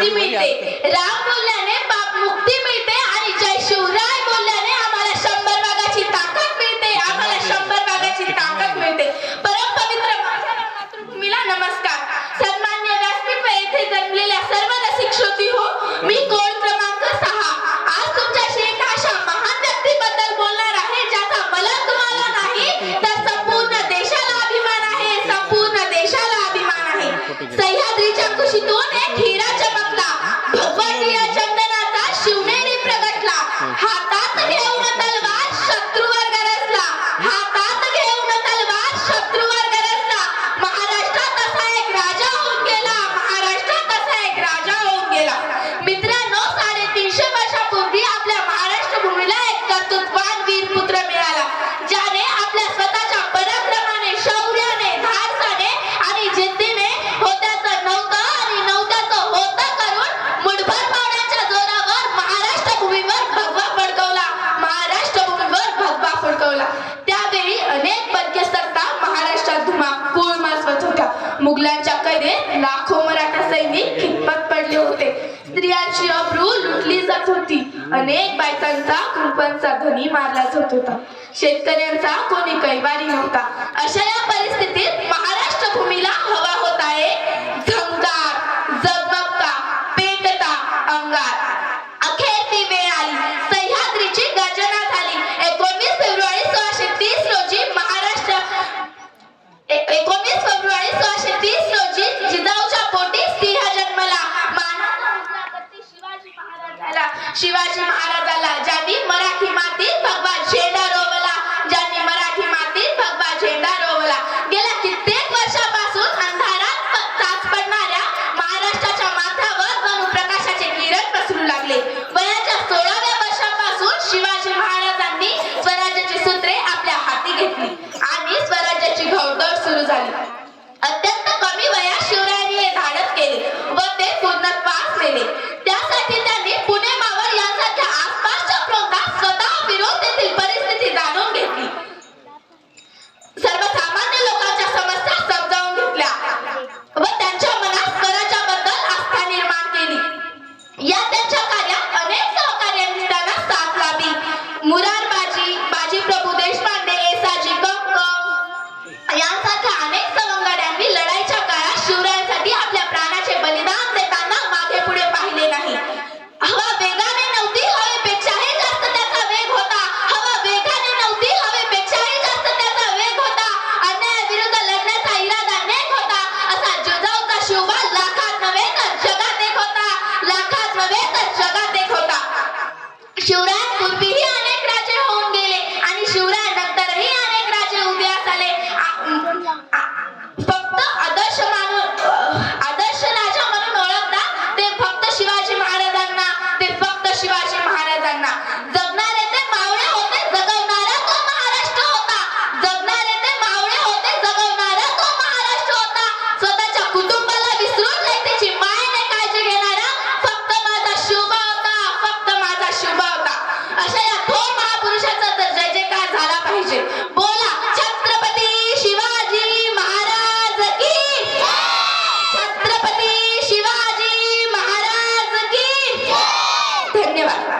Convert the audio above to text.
मुक्ती मिळते. राम बोलला सह्याद्रीच्या कुशीतून एक हिरा चमकला भगवतीय चंदनाचा शिवनेरी प्रगटला. हातात घेऊन तलवार शत्रूवर गरजला. हातात घेऊन तलवार शत्रूवर गरजला. महाराष्ट्र तसा एक राजा होऊन गेला. महाराष्ट्र तसा एक राजा होऊन गेला. मित्रांनो साडेतीनशे वर्षापूर्वी आपल्या महाराष्ट्र भूमीला एक कर्तृत्वान वीर पुत्र मिळाला ज्याने आपल्या स्वतः मुलांच्या कैदेत लाखो मराठा सैनिक खितपत पडले होते. स्त्रियांची अब्रू लुटली जात होती. अनेक बायकांचा कृपांचा ध्वनी मारला जात होता. शेतकऱ्यांचा कोणी कैवारी नव्हता. अशा या परिस्थितीत महाराष्ट्र भूमीला हवा झाली शिवरायांपूर्वीही अनेक राजे होऊन गेले आणि शिवरायांनंतरही अनेक राजे उदयास आले फक्त आदर्श माणूस आदर्श राजा म्हणून ओळखता ते फक्त शिवाजी महाराजांना ते फक्त शिवाजी महाराजांना.